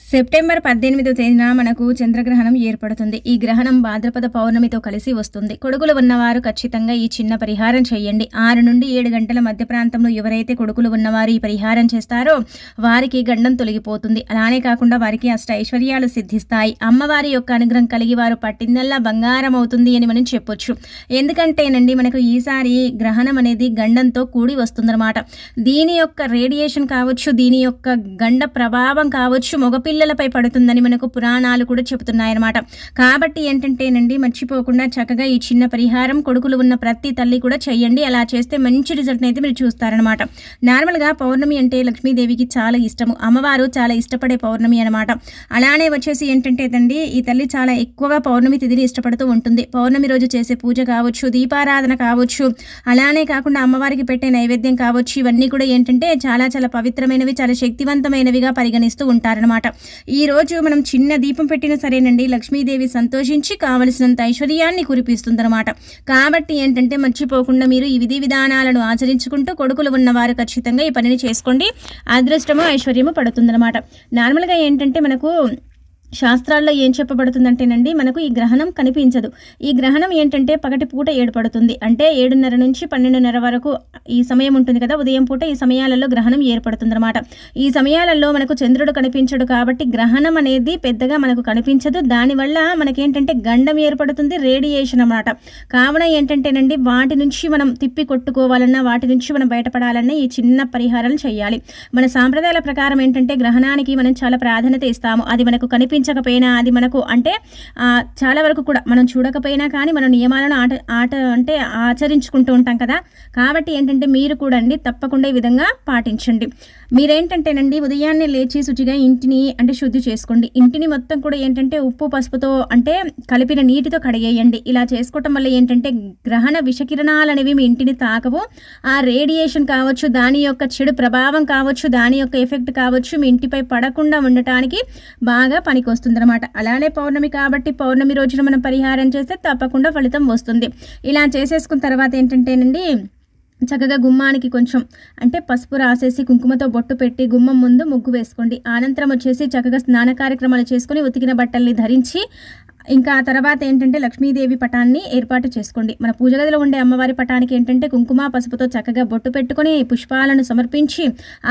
September పద్దెనిమిదో తేదీన మనకు చంద్రగ్రహణం ఏర్పడుతుంది. ఈ గ్రహణం భాద్రపద పౌర్ణమితో కలిసి వస్తుంది. కొడుకులు ఉన్నవారు ఖచ్చితంగా ఈ చిన్న పరిహారం చేయండి. ఆరు నుండి ఏడు గంటల మధ్య ప్రాంతంలో ఎవరైతే కొడుకులు ఉన్నవారు ఈ పరిహారం చేస్తారో వారికి గండం తొలగిపోతుంది. అలానే కాకుండా వారికి అష్ట ఐశ్వర్యాలు సిద్ధిస్తాయి. అమ్మవారి యొక్క అనుగ్రహం కలిగి వారు పట్టిందల్లా బంగారం అవుతుంది అని మనం చెప్పొచ్చు. ఎందుకంటేనండి మనకు ఈసారి గ్రహణం అనేది గండంతో కూడి వస్తుందన్నమాట. దీని యొక్క రేడియేషన్ కావచ్చు దీని యొక్క గండ ప్రభావం కావచ్చు మొగ పిల్లలపై పడుతుందని మనకు పురాణాలు కూడా చెబుతున్నాయన్నమాట. కాబట్టి ఏంటంటేనండి మర్చిపోకుండా చక్కగా ఈ చిన్న పరిహారం కొడుకులు ఉన్న ప్రతి తల్లి కూడా చేయండి అలా చేస్తే మంచి రిజల్ట్ అయితే మీరు చూస్తారనమాట నార్మల్గా పౌర్ణమి అంటే లక్ష్మీదేవికి చాలా ఇష్టము. అమ్మవారు చాలా ఇష్టపడే పౌర్ణమి అనమాట అలానే వచ్చేసి ఏంటంటే తండి ఈ తల్లి చాలా ఎక్కువగా పౌర్ణమి తిథిని ఇష్టపడుతూ ఉంటుంది. పౌర్ణమి రోజు చేసే పూజ కావచ్చు దీపారాధన కావచ్చు అలానే కాకుండా అమ్మవారికి పెట్టే నైవేద్యం కావచ్చు ఇవన్నీ కూడా ఏంటంటే చాలా చాలా పవిత్రమైనవి చాలా శక్తివంతమైనవిగా పరిగణిస్తూ ఉంటారనమాట ఈరోజు మనం చిన్న దీపం పెట్టినా సరేనండి. లక్ష్మీదేవి సంతోషించి కావలసినంత ఐశ్వర్యాన్ని కురిపిస్తుందన్నమాట. కాబట్టి ఏంటంటే మర్చిపోకుండా మీరు ఈ విధి విధానాలను ఆచరించుకుంటూ కొడుకులు ఉన్నవారు ఖచ్చితంగా ఈ పనిని చేసుకోండి. అదృష్టము ఐశ్వర్యము పడుతుందన్నమాట. నార్మల్గా ఏంటంటే మనకు శాస్త్రాల్లో ఏం చెప్పబడుతుందంటేనండి మనకు ఈ గ్రహణం కనిపించదు. ఈ గ్రహణం ఏంటంటే పగటి పూట ఏర్పడుతుంది. అంటే ఏడున్నర నుంచి పన్నెండున్నర వరకు ఈ సమయం ఉంటుంది కదా ఉదయం పూట ఈ సమయాలలో గ్రహణం ఏర్పడుతుందన్నమాట. ఈ సమయాలలో మనకు చంద్రుడు కనిపించడు కాబట్టి గ్రహణం అనేది పెద్దగా మనకు కనిపించదు. దానివల్ల మనకేంటంటే గండం ఏర్పడుతుంది రేడియేషన్ అన్నమాట. కావున ఏంటంటేనండి వాటి నుంచి మనం తిప్పి కొట్టుకోవాలన్నా వాటి నుంచి మనం బయటపడాలన్నా ఈ చిన్న పరిహారాలు చేయాలి. మన సాంప్రదాయాల ప్రకారం ఏంటంటే గ్రహణానికి మనం చాలా ప్రాధాన్యత ఇస్తాము. అది మనకు కనిపి కనిపించకపోయినా అది మనకు అంటే చాలా వరకు కూడా మనం చూడకపోయినా కానీ మన నియమాలను ఆట ఆట అంటే ఆచరించుకుంటూ ఉంటాం కదా. కాబట్టి ఏంటంటే మీరు కూడా అండి తప్పకుండా ఈ విధంగా పాటించండి. మీరేంటంటేనండి ఉదయాన్నే లేచి శుచిగా ఇంటిని అంటే శుద్ధి చేసుకోండి. ఇంటిని మొత్తం కూడా ఏంటంటే ఉప్పు పసుపుతో అంటే కలిపిన నీటితో కడిగేయండి. ఇలా చేసుకోవటం వల్ల ఏంటంటే గ్రహణ విషకిరణాలు అనేవి మీ ఇంటిని తాకవు. ఆ రేడియేషన్ కావచ్చు దాని యొక్క చెడు ప్రభావం కావచ్చు దాని యొక్క ఎఫెక్ట్ కావచ్చు మీ ఇంటిపై పడకుండా ఉండటానికి బాగా పనికి వస్తుందన్నమాట. అలానే పౌర్ణమి కాబట్టి పౌర్ణమి రోజున మనం పరిహారం చేస్తే తప్పకుండా ఫలితం వస్తుంది. ఇలా చేసేసుకున్న తర్వాత ఏంటంటేనండి చక్కగా గుమ్మానికి కొంచెం అంటే పసుపు రాసేసి కుంకుమతో బొట్టు పెట్టి గుమ్మం ముందు ముగ్గు వేసుకోండి. అనంతరం వచ్చేసి చక్కగా స్నాన కార్యక్రమాలు చేసుకుని ఉతికిన బట్టల్ని ధరించి ఇంకా తర్వాత ఏంటంటే లక్ష్మీదేవి పటాన్ని ఏర్పాటు చేసుకోండి. మన పూజ గదిలో ఉండే అమ్మవారి పటానికి ఏంటంటే కుంకుమ పసుపుతో చక్కగా బొట్టు పెట్టుకొని పుష్పాలను సమర్పించి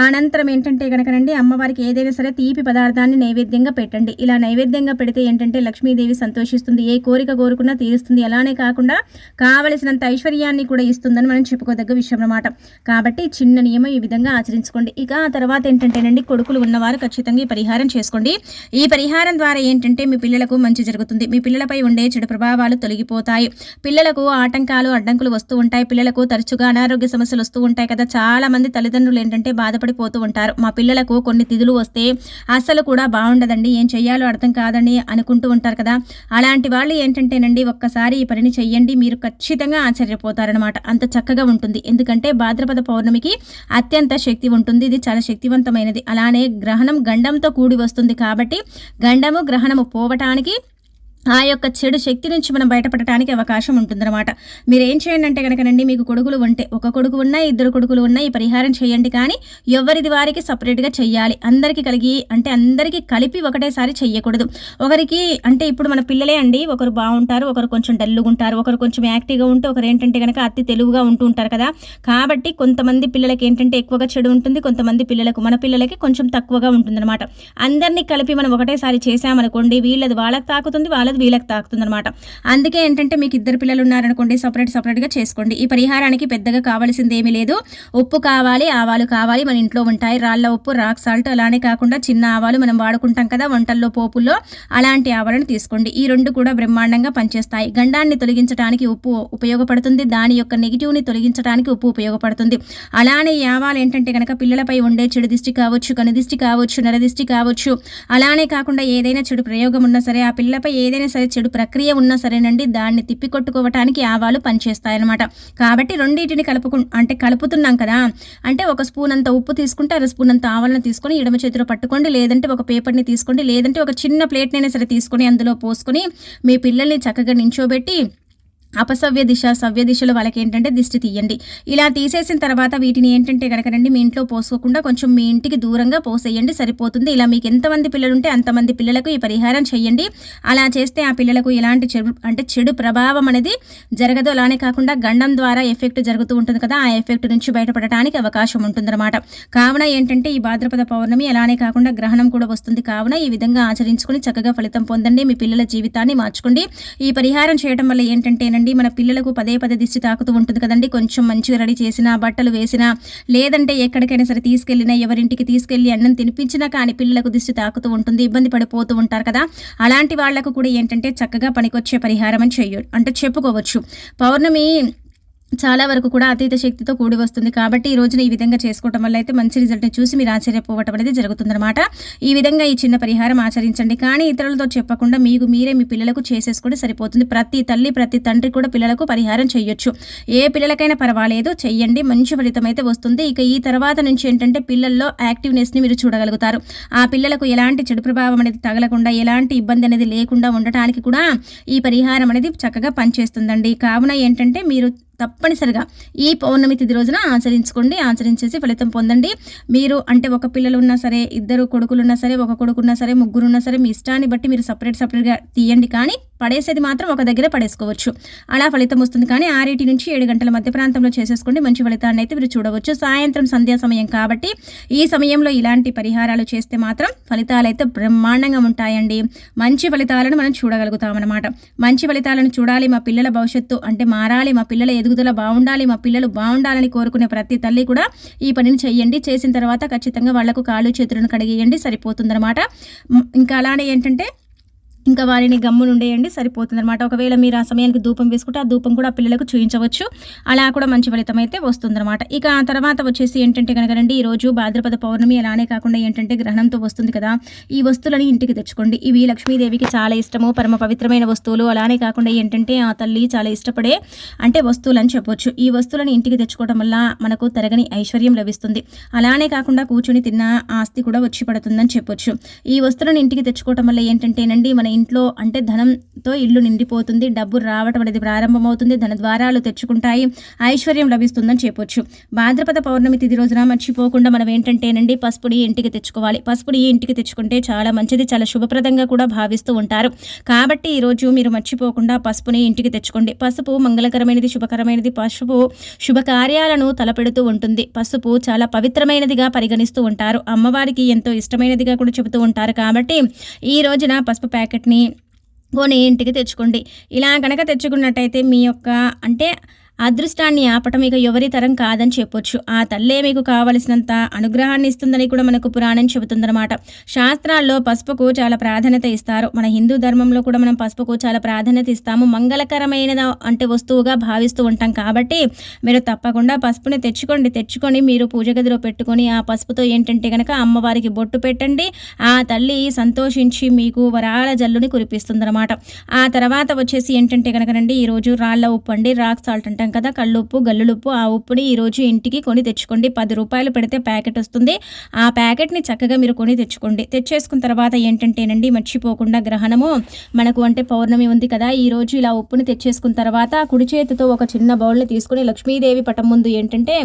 అనంతరం ఏంటంటే కనుకనండి అమ్మవారికి ఏదైనా సరే తీపి పదార్థాన్ని నైవేద్యంగా పెట్టండి. ఇలా నైవేద్యంగా పెడితే ఏంటంటే లక్ష్మీదేవి సంతోషిస్తుంది. ఏ కోరిక కోరుకున్నా తీరుస్తుంది. అలానే కాకుండా కావలసినంత ఐశ్వర్యాన్ని కూడా ఇస్తుందని మనం చెప్పుకోదగ్గ విషయం అన్నమాట. కాబట్టి చిన్న నియమం ఈ విధంగా ఆచరించుకోండి. ఇక ఆ తర్వాత ఏంటంటేనండి కొడుకులు ఉన్నవారు ఖచ్చితంగా ఈ పరిహారం చేసుకోండి. ఈ పరిహారం ద్వారా ఏంటంటే మీ పిల్లలకు మంచి జరుగుతుంది. మీ పిల్లలపై ఉండే చెడు ప్రభావాలు తొలగిపోతాయి. పిల్లలకు ఆటంకాలు అడ్డంకులు వస్తూ ఉంటాయి. పిల్లలకు తరచుగా అనారోగ్య సమస్యలు వస్తూ ఉంటాయి కదా. చాలా మంది తల్లిదండ్రులు ఏంటంటే బాధపడిపోతూ ఉంటారు. మా పిల్లలకు కొన్ని తిథులు వస్తే అస్సలు కూడా బాగుండదండి. ఏం చేయాలో అర్థం కాదని అనుకుంటూ ఉంటారు కదా. అలాంటి వాళ్ళు ఏంటంటేనండి ఒక్కసారి ఈ పనిని చెయ్యండి. మీరు ఖచ్చితంగా ఆశ్చర్యపోతారనమాట అంత చక్కగా ఉంటుంది. ఎందుకంటే భాద్రపద పౌర్ణమికి అత్యంత శక్తి ఉంటుంది. ఇది చాలా శక్తివంతమైనది. అలానే గ్రహణం గండంతో కూడి వస్తుంది కాబట్టి గండము గ్రహణము పోవటానికి ఆ యొక్క చెడు శక్తి నుంచి మనం బయటపడటానికి అవకాశం ఉంటుందన్నమాట. మీరు ఏం చేయండి అంటే కనుకనండి మీకు కొడుకులు ఉంటే ఒక కొడుకు ఉన్నా ఇద్దరు కొడుకులు ఉన్నా ఈ పరిహారం చేయండి కానీ ఎవరిది వారికి సపరేట్గా చెయ్యాలి. అందరికీ కలిగి అంటే అందరికీ కలిపి ఒకటేసారి చెయ్యకూడదు. ఒకరికి అంటే ఇప్పుడు మన పిల్లలే అండి ఒకరు బాగుంటారు ఒకరు కొంచెం డల్లుగా ఉంటారు ఒకరు కొంచెం యాక్టివ్గా ఉంటే ఒకరు ఏంటంటే కనుక అతి తెలుగుగా ఉంటూ ఉంటారు కదా. కాబట్టి కొంతమంది పిల్లలకి ఏంటంటే ఎక్కువగా చెడు ఉంటుంది కొంతమంది పిల్లలకు మన పిల్లలకి కొంచెం తక్కువగా ఉంటుందన్నమాట. అందరినీ కలిపి మనం ఒకటేసారి చేసామనుకోండి వీళ్ళది వాళ్ళకి తాకుతుంది వాళ్ళది అనేది వీళ్ళకి తాకుతుందనమాట అందుకే ఏంటంటే మీకు ఇద్దరు పిల్లలు ఉన్నారనుకోండి సపరేట్ సపరేట్గా చేసుకోండి. ఈ పరిహారానికి పెద్దగా కావాల్సింది ఏమీ లేదు. ఉప్పు కావాలి ఆవాలు కావాలి మన ఇంట్లో ఉంటాయి. రాళ్ళ ఉప్పు రాక్ సాల్ట్ అలానే కాకుండా చిన్న ఆవాలు మనం వాడుకుంటాం కదా వంటల్లో పోపుల్లో అలాంటి ఆవాలను తీసుకోండి. ఈ రెండు కూడా బ్రహ్మాండంగా పనిచేస్తాయి. గండాన్ని తొలగించడానికి ఉప్పు ఉపయోగపడుతుంది. దాని యొక్క నెగిటివ్ని తొలగించడానికి ఉప్పు ఉపయోగపడుతుంది. అలానే ఈ ఆవాలు ఏంటంటే కనుక పిల్లలపై ఉండే చెడు దిష్టి కావచ్చు కనుదిష్టి కావచ్చు నరదిష్టి కావచ్చు అలానే కాకుండా ఏదైనా చెడు ప్రయోగం ఉన్నా సరే ఆ పిల్లపై ఏదైనా ఏదైనా సరే చెడు ప్రక్రియ ఉన్నా సరేనండి దాన్ని తిప్పికొట్టుకోవటానికి ఆవాలు పనిచేస్తాయన్నమాట. కాబట్టి రెండింటిని కలుపుకు అంటే కలుపుతున్నాం కదా అంటే ఒక స్పూన్ అంత ఉప్పు తీసుకుంటే అర స్పూన్ అంత ఆవాలను తీసుకొని ఎడమ చేతిలో పట్టుకోండి లేదంటే ఒక పేపర్ని తీసుకోండి లేదంటే ఒక చిన్న ప్లేట్నైనా సరే తీసుకొని అందులో పోసుకొని మీ పిల్లల్ని చక్కగా నించోబెట్టి అపసవ్య దిశ సవ్య దిశలో వాళ్ళకి ఏంటంటే దిష్టి తీయండి. ఇలా తీసేసిన తర్వాత వీటిని ఏంటంటే కనుకనండి మీ ఇంట్లో పోసుకోకుండా కొంచెం మీ ఇంటికి దూరంగా పోసేయండి సరిపోతుంది. ఇలా మీకు ఎంతమంది పిల్లలు ఉంటే అంతమంది పిల్లలకు ఈ పరిహారం చేయండి. అలా చేస్తే ఆ పిల్లలకు ఎలాంటి చెడు అంటే చెడు ప్రభావం అనేది జరగదు. అలానే కాకుండా గండం ద్వారా ఎఫెక్ట్ జరుగుతూ ఉంటుంది కదా ఆ ఎఫెక్ట్ నుంచి బయటపడటానికి అవకాశం ఉంటుందన్నమాట. కావున ఏంటంటే ఈ భాద్రపద పౌర్ణమి అలానే కాకుండా గ్రహణం కూడా వస్తుంది. కావున ఈ విధంగా ఆచరించుకుని చక్కగా ఫలితం పొందండి. మీ పిల్లల జీవితాన్ని మార్చుకోండి. ఈ పరిహారం చేయడం వల్ల ఏంటంటే ఏంటంటేనండి మన పిల్లలకు పదే పదే దిష్టి తాకుతూ ఉంటుంది కదండి. కొంచెం మంచిగా రెడీ చేసినా బట్టలు వేసినా లేదంటే ఎక్కడికైనా సరే తీసుకెళ్ళినా ఎవరింటికి తీసుకెళ్ళి అన్నం తినిపించినా కానీ పిల్లలకు దిష్టి తాకుతూ ఉంటుంది ఇబ్బంది పడిపోతూ ఉంటారు కదా. అలాంటి వాళ్ళకు కూడా ఏంటంటే చక్కగా పనికొచ్చే పరిహారం అని చెయ్యు అంటే చెప్పుకోవచ్చు. పౌర్ణమి చాలా వరకు కూడా అతీత శక్తితో కూడి వస్తుంది కాబట్టి ఈ రోజున ఈ విధంగా చేసుకోవటం వల్ల అయితే మంచి రిజల్ట్ని చూసి మీరు ఆశ్చర్యపోవటం అనేది జరుగుతుందన్నమాట. ఈ విధంగా ఈ చిన్న పరిహారం ఆచరించండి. కానీ ఇతరులతో చెప్పకుండా మీకు మీరే మీ పిల్లలకు చేసేసుకుంటే సరిపోతుంది. ప్రతి తల్లి ప్రతి తండ్రి కూడా పిల్లలకు పరిహారం చేయొచ్చు. ఏ పిల్లలకైనా పర్వాలేదు చెయ్యండి. మంచి ఫలితం అయితే వస్తుంది. ఇక ఈ తర్వాత నుంచి ఏంటంటే పిల్లల్లో యాక్టివ్నెస్ని మీరు చూడగలుగుతారు. ఆ పిల్లలకు ఎలాంటి చెడు ప్రభావం అనేది తగలకుండా ఎలాంటి ఇబ్బంది అనేది లేకుండా ఉండటానికి కూడా ఈ పరిహారం అనేది చక్కగా పనిచేస్తుందండి. కావున ఏంటంటే మీరు తప్పనిసరిగా ఈ పౌర్ణమి తిథి రోజున ఆచరించుకోండి ఆచరించేసి ఫలితం పొందండి. మీరు అంటే ఒక పిల్లలు ఉన్నా సరే ఇద్దరు కొడుకులు ఉన్నా సరే ఒక కొడుకున్నా సరే ముగ్గురు ఉన్నా సరే మీ ఇష్టాన్ని బట్టి మీరు సపరేట్ సపరేట్గా తీయండి. కానీ పడేసేది మాత్రం ఒక దగ్గర పడేసుకోవచ్చు. అలా ఫలితం వస్తుంది. కానీ ఆరేటి నుంచి ఏడు గంటల మధ్య ప్రాంతంలో చేసేసుకోండి. మంచి ఫలితాన్ని అయితే మీరు చూడవచ్చు. సాయంత్రం సంధ్యా సమయం కాబట్టి ఈ సమయంలో ఇలాంటి పరిహారాలు చేస్తే మాత్రం ఫలితాలు అయితే బ్రహ్మాండంగా ఉంటాయండి. మంచి ఫలితాలను మనం చూడగలుగుతామన్నమాట. మంచి ఫలితాలను చూడాలి మా పిల్లల భవిష్యత్తు అంటే మారాలి మా పిల్లల ఎదుగుదల బాగుండాలి మా పిల్లలు బాగుండాలని కోరుకునే ప్రతి తల్లి కూడా ఈ పనిని చేయండి చేసిన తర్వాత ఖచ్చితంగా వాళ్ళకు కాళ్ళు చేతులను కడిగేయండి సరిపోతుందన్నమాట. ఇంకా అలానే ఏంటంటే ఇంకా వారిని గమ్మునుండేయండి సరిపోతుంది అనమాట ఒకవేళ మీరు ఆ సమయానికి ధూపం వేసుకుంటే ఆ ధూపం కూడా పిల్లలకు చూయించవచ్చు. అలా కూడా మంచి ఫలితం అయితే వస్తుందన్నమాట. ఇక ఆ తర్వాత వచ్చేసి ఏంటంటే కనుక రండి ఈరోజు భాద్రపద పౌర్ణమి అలానే కాకుండా ఏంటంటే గ్రహణంతో వస్తుంది కదా ఈ వస్తువులని ఇంటికి తెచ్చుకోండి. ఇవి లక్ష్మీదేవికి చాలా ఇష్టము పరమ పవిత్రమైన వస్తువులు. అలానే కాకుండా ఏంటంటే ఆ తల్లి చాలా ఇష్టపడే అంటే వస్తువులు అని చెప్పొచ్చు. ఈ వస్తువులను ఇంటికి తెచ్చుకోవడం వల్ల మనకు తరగని ఐశ్వర్యం లభిస్తుంది. అలానే కాకుండా కూర్చుని తిన్న ఆస్తి కూడా వచ్చి పడుతుందని చెప్పొచ్చు. ఈ వస్తువులను ఇంటికి తెచ్చుకోవడం వల్ల ఏంటంటేనండి మన ఇంట్లో అంటే ధనంతో ఇల్లు నిండిపోతుంది డబ్బు రావటం అనేది ప్రారంభమవుతుంది ధన ద్వారాలు తెచ్చుకుంటాయి ఐశ్వర్యం లభిస్తుందని చెప్పొచ్చు. భాద్రపద పౌర్ణమి తిది రోజున మర్చిపోకుండా మనం ఏంటంటేనండి పసుపుని ఇంటికి తెచ్చుకోవాలి. పసుపుని ఇంటికి తెచ్చుకుంటే చాలా మంచిది చాలా శుభప్రదంగా కూడా భావిస్తూ ఉంటారు. కాబట్టి ఈరోజు మీరు మర్చిపోకుండా పసుపుని ఇంటికి తెచ్చుకోండి. పసుపు మంగళకరమైనది శుభకరమైనది. పసుపు శుభకార్యాలను తలపెడుతూ ఉంటుంది. పసుపు చాలా పవిత్రమైనదిగా పరిగణిస్తూ ఉంటారు. అమ్మవారికి ఎంతో ఇష్టమైనదిగా కూడా చెబుతూ ఉంటారు. కాబట్టి ఈ రోజున పసుపు ప్యాకెట్ వాటిని కొని ఇంటికి తెచ్చుకోండి. ఇలా కనుక తెచ్చుకున్నట్టయితే మీ యొక్క అంటే అదృష్టాన్ని ఆపటం ఇక ఎవరి తరం కాదని చెప్పొచ్చు. ఆ తల్లే మీకు కావలసినంత అనుగ్రహాన్ని ఇస్తుందని కూడా మనకు పురాణం చెబుతుందన్నమాట. శాస్త్రాల్లో పసుపుకు చాలా ప్రాధాన్యత ఇస్తారు. మన హిందూ ధర్మంలో కూడా మనం పసుపుకు చాలా ప్రాధాన్యత ఇస్తాము. మంగళకరమైన అంటే వస్తువుగా భావిస్తూ ఉంటాం కాబట్టి మీరు తప్పకుండా పసుపుని తెచ్చుకోండి. తెచ్చుకొని మీరు పూజ గదిలో పెట్టుకొని ఆ పసుపుతో ఏంటంటే కనుక అమ్మవారికి బొట్టు పెట్టండి. ఆ తల్లి సంతోషించి మీకు వరాల జల్లుని కురిపిస్తుందన్నమాట. ఆ తర్వాత వచ్చేసి ఏంటంటే కనుకనండి ఈరోజు రాళ్ళ ఉప్పు అండి రాక్ సాల్ట్ అంటే అంటాం కదా కళ్ళుప్పు గల్లులుప్పు ఆ ఉప్పుని ఈరోజు ఇంటికి కొని తెచ్చుకోండి. పది రూపాయలు పెడితే ప్యాకెట్ వస్తుంది. ఆ ప్యాకెట్ని చక్కగా మీరు కొని తెచ్చుకోండి. తెచ్చేసుకున్న తర్వాత ఏంటంటేనండి మర్చిపోకుండా గ్రహణము. మనకు అంటే పౌర్ణమి ఉంది కదా ఈరోజు ఇలా ఉప్పుని తెచ్చేసుకున్న తర్వాత కుడి చేతితో ఒక చిన్న బౌల్ని తీసుకుని లక్ష్మీదేవి పటం ముందు ఏంటంటే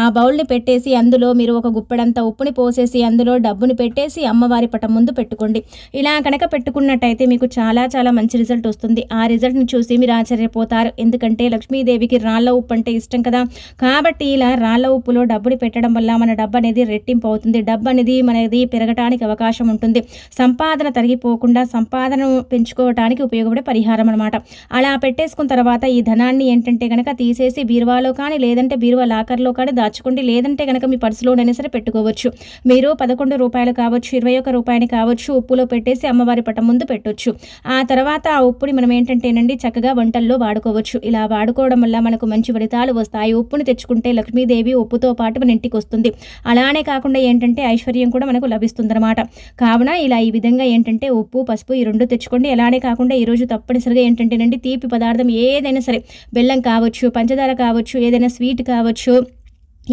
ఆ బౌల్ని పెట్టేసి అందులో మీరు ఒక గుప్పెడంత ఉప్పుని పోసేసి అందులో డబ్బుని పెట్టేసి అమ్మవారి పటం ముందు పెట్టుకోండి. ఇలా కనుక పెట్టుకున్నట్టయితే మీకు చాలా చాలా మంచి రిజల్ట్ వస్తుంది. ఆ రిజల్ట్ని చూసి మీరు ఆశ్చర్యపోతారు. ఎందుకంటే లక్ష్మీదేవికి రాళ్ళ ఉప్పు అంటే ఇష్టం కదా. కాబట్టి ఇలా రాళ్ళ ఉప్పులో డబ్బుని పెట్టడం వల్ల మన డబ్బు అనేది రెట్టింపు అవుతుంది. డబ్బు అనేది మనది పెరగటానికి అవకాశం ఉంటుంది. సంపాదన తరిగిపోకుండా సంపాదన పెంచుకోవడానికి ఉపయోగపడే పరిహారం అనమాట అలా పెట్టేసుకున్న తర్వాత ఈ ధనాన్ని ఏంటంటే కనుక తీసేసి బీరువాలో కానీ లేదంటే బీరువా లాకర్లో కానీ దాచుకోండి. లేదంటే కనుక మీ పర్సులోనైనా సరే పెట్టుకోవచ్చు. మీరు పదకొండు రూపాయలు కావచ్చు ఇరవై ఒక్క రూపాయలు కావచ్చు ఉప్పులో పెట్టేసి అమ్మవారి పటం ముందు పెట్టొచ్చు. ఆ తర్వాత ఆ ఉప్పుని మనం ఏంటంటేనండి చక్కగా వంటల్లో వాడుకోవచ్చు. ఇలా వాడుకోవడం వల్ల మనకు మంచి ఫలితాలు వస్తాయి. ఉప్పును తెచ్చుకుంటే లక్ష్మీదేవి ఉప్పుతో పాటు మన ఇంటికి వస్తుంది. అలానే కాకుండా ఏంటంటే ఐశ్వర్యం కూడా మనకు లభిస్తుందన్నమాట. కావున ఇలా ఈ విధంగా ఏంటంటే ఉప్పు పసుపు ఈ రెండు తెచ్చుకోండి. అలానే కాకుండా ఈరోజు తప్పనిసరిగా ఏంటంటేనండి తీపి పదార్థం ఏదైనా సరే బెల్లం కావచ్చు పంచదార కావచ్చు ఏదైనా స్వీట్ కావచ్చు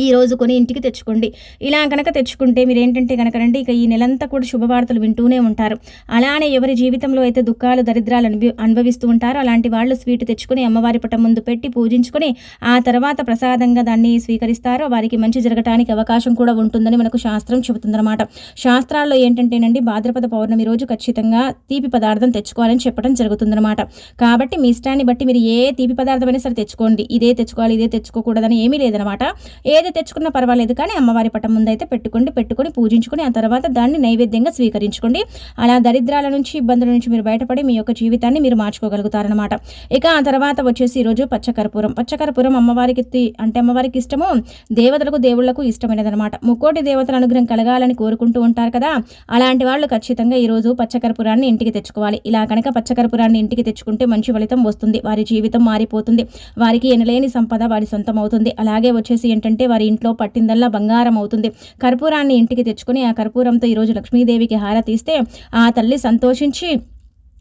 ఈ రోజు కొని ఇంటికి తెచ్చుకోండి. ఇలా కనుక తెచ్చుకుంటే మీరు ఏంటంటే కనుకనండి ఇక ఈ నెలంతా కూడా శుభవార్తలు వింటూనే ఉంటారు. అలానే ఎవరి జీవితంలో అయితే దుఃఖాలు దరిద్రాలు అనుభవి అనుభవిస్తూ ఉంటారో అలాంటి వాళ్ళు స్వీట్ తెచ్చుకుని అమ్మవారి పటం ముందు పెట్టి పూజించుకొని ఆ తర్వాత ప్రసాదంగా దాన్ని స్వీకరిస్తారో వారికి మంచి జరగటానికి అవకాశం కూడా ఉంటుందని మనకు శాస్త్రం చెబుతుందన్నమాట. శాస్త్రాల్లో ఏంటంటేనండి భాద్రపద పౌర్ణమి రోజు ఖచ్చితంగా తీపి పదార్థం తెచ్చుకోవాలని చెప్పడం జరుగుతుందన్నమాట. కాబట్టి మీ ఇష్టాన్ని బట్టి మీరు ఏ తీపి పదార్థమైనా సరే తెచ్చుకోండి. ఇదే తెచ్చుకోవాలి ఇదే తెచ్చుకోకూడదని ఏమీ లేదనమాట ఏది తెచ్చుకున్నా పర్వాలేదు కానీ అమ్మవారి పటం ముందు అయితే పెట్టుకోండి పెట్టుకొని పూజించుకొని ఆ తర్వాత దాన్ని నైవేద్యంగా స్వీకరించుకోండి. అలా దరిద్రాల నుంచి ఇబ్బందుల నుంచి మీరు బయటపడి మీ యొక్క జీవితాన్ని మీరు మార్చుకోగలుగుతారనమాట ఇక ఆ తర్వాత వచ్చేసి ఈరోజు పచ్చకర్పూరం. పచ్చకర్పూరం అమ్మవారికి అంటే అమ్మవారికి ఇష్టము దేవతలకు దేవుళ్ళకు ఇష్టమైనదనమాట ముక్కోటి దేవతల అనుగ్రహం కలగాలని కోరుకుంటూ ఉంటారు కదా అలాంటి వాళ్ళు ఖచ్చితంగా ఈరోజు పచ్చకర్పూరాన్ని ఇంటికి తెచ్చుకోవాలి. ఇలా కనుక పచ్చకర్పూరాన్ని ఇంటికి తెచ్చుకుంటే మంచి ఫలితం వస్తుంది. వారి జీవితం మారిపోతుంది. వారికి ఎనలేని సంపద వారి సొంతం అవుతుంది. అలాగే వచ్చేసి ఏంటంటే వారి ఇంట్లో పట్టిందల్లా బంగారం అవుతుంది. కర్పూరాన్ని ఇంటికి తెచ్చుకుని ఆ కర్పూరంతో ఈరోజు లక్ష్మీదేవికి హారతి ఇస్తే ఆ తల్లి సంతోషించి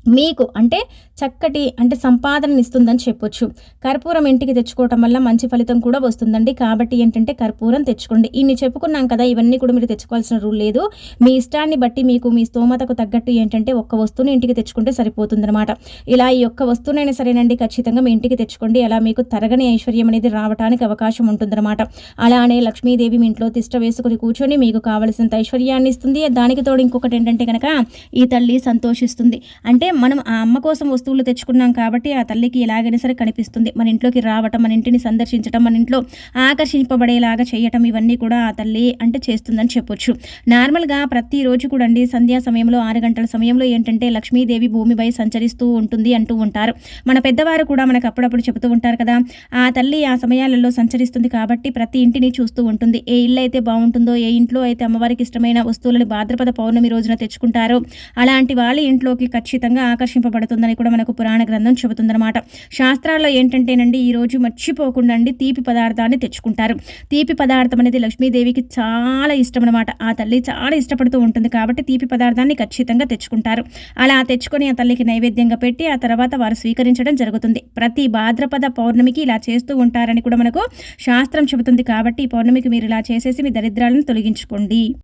మీకు అంటే చక్కటి అంటే సంపాదనని ఇస్తుందని చెప్పొచ్చు. కర్పూరం ఇంటికి తెచ్చుకోవటం వల్ల మంచి ఫలితం కూడా వస్తుందండి. కాబట్టి ఏంటంటే కర్పూరం తెచ్చుకోండి. ఇన్ని చెప్పుకున్నాం కదా ఇవన్నీ కూడా మీరు తెచ్చుకోవాల్సిన రూల్ లేదు. మీ ఇష్టాన్ని బట్టి మీకు మీ స్తోమతకు తగ్గట్టు ఏంటంటే ఒక్క వస్తువుని ఇంటికి తెచ్చుకుంటే సరిపోతుందన్నమాట. ఇలా ఈ ఒక్క వస్తువునైనా సరేనండి ఖచ్చితంగా మీ ఇంటికి తెచ్చుకోండి. అలా మీకు తరగని ఐశ్వర్యం అనేది రావడానికి అవకాశం ఉంటుందన్నమాట. అలానే లక్ష్మీదేవి మీ ఇంట్లో తిష్ట వేసుకుని కూర్చొని మీకు కావలసినంత ఐశ్వర్యాన్ని ఇస్తుంది. దానికి తోడు ఇంకొకటి ఏంటంటే కనుక ఈ తల్లి సంతోషిస్తుంది. అంటే మనం ఆ అమ్మ కోసం వస్తువులు తెచ్చుకున్నాం కాబట్టి ఆ తల్లికి ఎలాగైనా సరే కనిపిస్తుంది. మన ఇంట్లోకి రావటం మన ఇంటిని సందర్శించడం మన ఇంట్లో ఆకర్షింపబడేలాగా చేయటం ఇవన్నీ కూడా ఆ తల్లి అంటే చేస్తుందని చెప్పొచ్చు. నార్మల్గా ప్రతిరోజు కూడా అండి సంధ్యా సమయంలో ఆరు గంటల సమయంలో ఏంటంటే లక్ష్మీదేవి భూమిపై సంచరిస్తూ ఉంటుంది అంటూ ఉంటారు. మన పెద్దవారు కూడా మనకు అప్పుడప్పుడు చెబుతూ ఉంటారు కదా ఆ తల్లి ఆ సమయాలలో సంచరిస్తుంది కాబట్టి ప్రతి ఇంటిని చూస్తూ ఉంటుంది. ఏ ఇల్లు అయితే బాగుంటుందో ఏ ఇంట్లో అయితే అమ్మవారికి ఇష్టమైన వస్తువులను భాద్రపద పౌర్ణమి రోజున తెచ్చుకుంటారో అలాంటి వాళ్ళ ఇంట్లోకి ఖచ్చితంగా ఆకర్షింపబడుతుందని కూడా మనకు పురాణ గ్రంథం చెబుతుందన్నమాట. శాస్త్రాల్లో ఏంటంటేనండి ఈరోజు మర్చిపోకుండా అండి తీపి పదార్థాన్ని తెచ్చుకుంటారు. తీపి పదార్థం అనేది లక్ష్మీదేవికి చాలా ఇష్టం అనమాట ఆ తల్లి చాలా ఇష్టపడుతూ ఉంటుంది కాబట్టి తీపి పదార్థాన్ని ఖచ్చితంగా తెచ్చుకుంటారు. అలా తెచ్చుకొని ఆ తల్లికి నైవేద్యంగా పెట్టి ఆ తర్వాత వారు స్వీకరించడం జరుగుతుంది. ప్రతి భాద్రపద పౌర్ణమికి ఇలా చేస్తూ ఉంటారని కూడా మనకు శాస్త్రం చెబుతుంది కాబట్టి ఈ పౌర్ణమికి మీరు ఇలా చేసేసి మీ దరిద్రాలను తొలగించుకోండి.